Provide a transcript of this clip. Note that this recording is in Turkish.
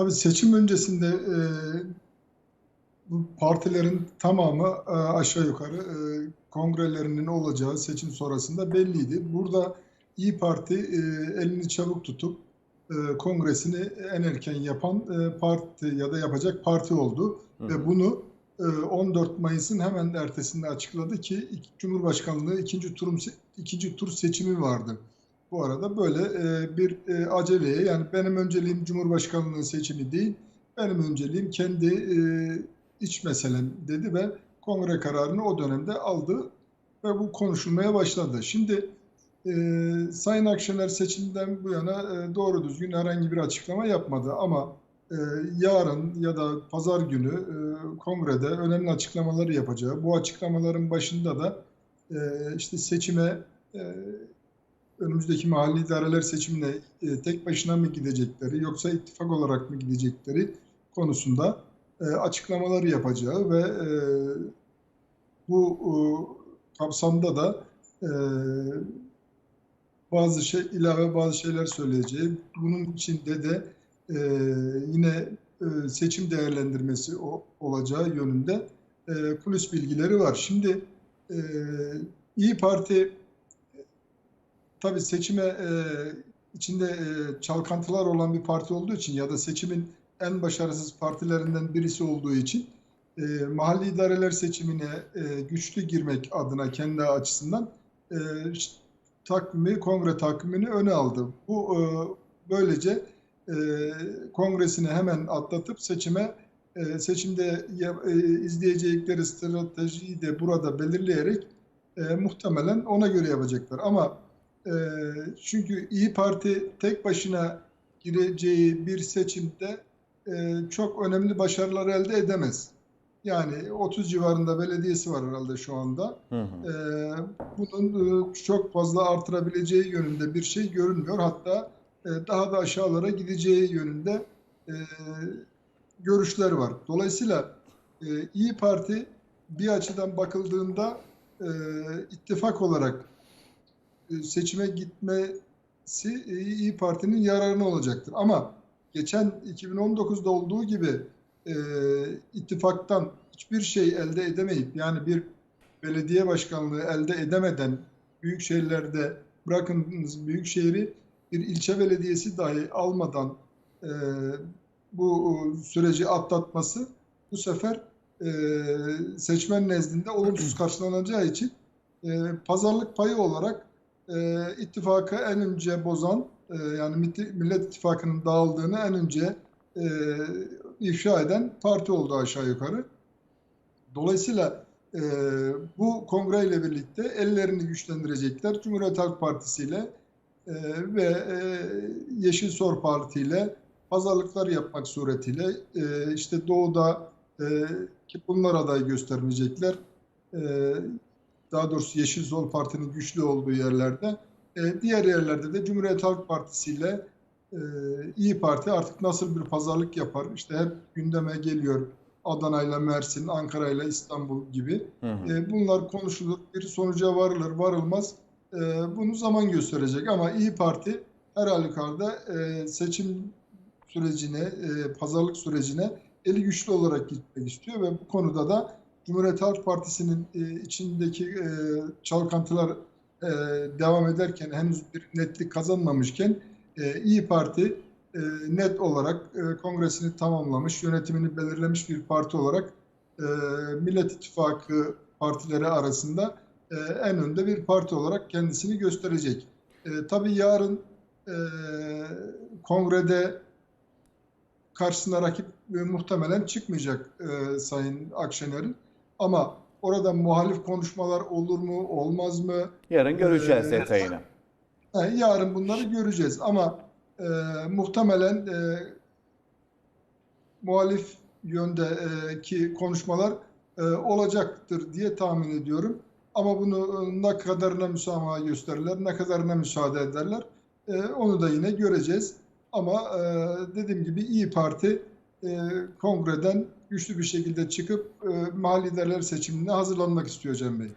Tabii seçim öncesinde e, bu partilerin tamamı e, aşağı yukarı e, kongrelerinin olacağı seçim sonrasında belliydi. Burada İyi Parti e, elini çabuk tutup e, kongresini en erken yapan e, parti ya da yapacak parti oldu. Hı Ve bunu e, 14 Mayıs'ın hemen ertesinde açıkladı ki Cumhurbaşkanlığı ikinci tur ikinci tur seçimi vardı. Bu arada böyle e, bir e, aceleye yani benim önceliğim Cumhurbaşkanlığı seçimi değil, benim önceliğim kendi e, iç meselem dedi ve kongre kararını o dönemde aldı ve bu konuşulmaya başladı. Şimdi e, Sayın Akşener seçimden bu yana e, doğru düzgün herhangi bir açıklama yapmadı ama e, yarın ya da pazar günü e, kongrede önemli açıklamaları yapacağı, bu açıklamaların başında da e, işte seçime e, önümüzdeki mahalli idareler seçimine e, tek başına mı gidecekleri yoksa ittifak olarak mı gidecekleri konusunda e, açıklamaları yapacağı ve e, bu e, kapsamda da e, bazı şey ilave bazı şeyler söyleyeceği. Bunun içinde de e, yine e, seçim değerlendirmesi o, olacağı yönünde e, kulis bilgileri var. Şimdi e, İyi Parti tabii seçime e, içinde e, çalkantılar olan bir parti olduğu için ya da seçimin en başarısız partilerinden birisi olduğu için e, mahalli idareler seçimine e, güçlü girmek adına kendi açısından e, takvimi, kongre takvimini öne aldı. Bu e, böylece e, kongresini hemen atlatıp seçime e, seçimde e, izleyecekleri stratejiyi de burada belirleyerek e, muhtemelen ona göre yapacaklar. Ama e, çünkü İyi Parti tek başına gireceği bir seçimde e, çok önemli başarılar elde edemez. Yani 30 civarında belediyesi var herhalde şu anda. Hı hı. Ee, bunun e, çok fazla artırabileceği yönünde bir şey görünmüyor. Hatta e, daha da aşağılara gideceği yönünde e, görüşler var. Dolayısıyla e, İyi Parti bir açıdan bakıldığında e, ittifak olarak e, seçime gitmesi e, İyi Parti'nin yararına olacaktır. Ama geçen 2019'da olduğu gibi e, ittifaktan hiçbir şey elde edemeyip yani bir belediye başkanlığı elde edemeden büyük şehirlerde bırakınız büyük şehri bir ilçe belediyesi dahi almadan e, bu süreci atlatması bu sefer e, seçmen nezdinde olumsuz karşılanacağı için e, pazarlık payı olarak e, ittifakı en önce bozan e, yani Millet İttifakı'nın dağıldığını en önce e, ifşa eden parti oldu aşağı yukarı. Dolayısıyla e, bu kongreyle birlikte ellerini güçlendirecekler. Cumhuriyet Halk Partisi ile e, ve e, Yeşil Sol Parti ile pazarlıklar yapmak suretiyle e, işte doğuda e, ki bunlar aday göstermeyecekler. E, daha doğrusu Yeşil Sol Parti'nin güçlü olduğu yerlerde. E, diğer yerlerde de Cumhuriyet Halk Partisi ile e, İyi Parti artık nasıl bir pazarlık yapar? İşte hep gündeme geliyor Adana'yla Mersin, Ankara'yla İstanbul gibi. Hı hı. E, bunlar konuşulur, bir sonuca varılır, varılmaz. E, bunu zaman gösterecek ama İyi Parti her halükarda e, seçim sürecine, e, pazarlık sürecine eli güçlü olarak gitmek istiyor ve bu konuda da Cumhuriyet Halk Partisi'nin e, içindeki e, çalkantılar e, devam ederken henüz bir netlik kazanmamışken e, İyi Parti e, net olarak e, kongresini tamamlamış, yönetimini belirlemiş bir parti olarak e, Millet İttifakı partileri arasında e, en önde bir parti olarak kendisini gösterecek. E, tabii yarın e, kongrede karşısına rakip e, muhtemelen çıkmayacak e, Sayın Akşener'in. Ama orada muhalif konuşmalar olur mu, olmaz mı? Yarın göreceğiz Ee, detayını. Yani yarın bunları göreceğiz ama e, muhtemelen e, muhalif yöndeki konuşmalar e, olacaktır diye tahmin ediyorum. Ama bunu e, ne kadarına müsamaha gösterirler, ne kadarına müsaade ederler e, onu da yine göreceğiz. Ama e, dediğim gibi İyi Parti e, kongreden güçlü bir şekilde çıkıp e, mahalli idareler seçimine hazırlanmak istiyor Cem Bey.